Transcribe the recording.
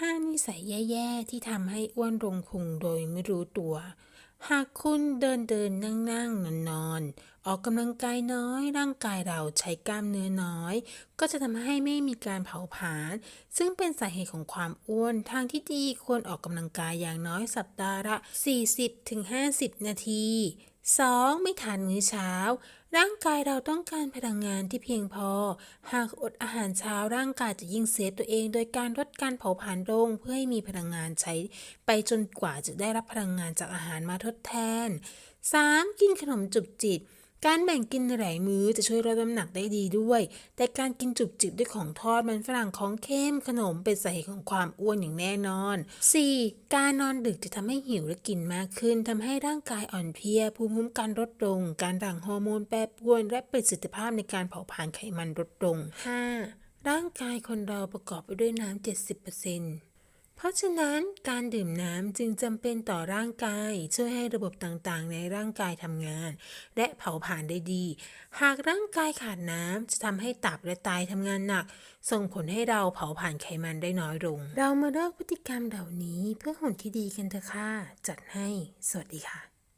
5 นิสัยแย่ๆ ที่ทำให้อ้วนลงพุงโดยไม่รู้ตัว หากคุณเดินเดินนั่งนั่งนอนนอนๆออกกำลังกายน้อย ร่างกายเราใช้กล้ามเนื้อน้อย ก็จะทำให้ไม่มีการเผาผลาญซึ่งเป็นสาเหตุของความอ้วน ทางที่ดีควรออกกำลังกายอย่างน้อยสัปดาห์ละ40-50 นาที 2. ไม่ทานมื้อเช้า ร่างกายเราต้องการพลังงานที่เพียงพอ หากอดอาหารเช้าร่างกายจะยิ่งเซฟตัวเอง โดยการลดการเผาผลาญลงเพื่อให้มีพลังงานใช้ ไปจนกว่าจะได้รับพลังงานจากอาหารมาทดแทน 3. กินขนมจุบจิต การแบ่งกินหลายมื้อจะช่วยลดน้ำหนักได้ดีด้วย แต่การกินจุบจิบด้วยของทอดมันฝรั่งของเค็มขนมเป็นสาเหตุของความอ้วนอย่างแน่นอน 4. การนอนดึกจะทำให้หิวและกินมากขึ้นทำให้ร่างกายอ่อนเพลีย ภูมิคุ้มกันลดลง การหลั่งฮอร์โมนแปรปรวน และประสิทธิภาพในการเผาผลาญไขมันลดลง 5. ร่างกายคนเราประกอบไปด้วยน้ำ70% เพราะฉะนั้นการดื่มน้ำจึงจำเป็นต่อร่างกาย ช่วยให้ระบบต่างๆ ในร่างกายทำงาน และเผาผลาญได้ดี หากร่างกายขาดน้ำจะทำให้ตับและไตทำงานหนัก ส่งผลให้เราเผาผลาญไขมันได้น้อยลง เรามาเลิกพฤติกรรมเหล่านี้เพื่อหุ่นที่ดีกันเถอะค่ะจัดให้ สวัสดีค่ะ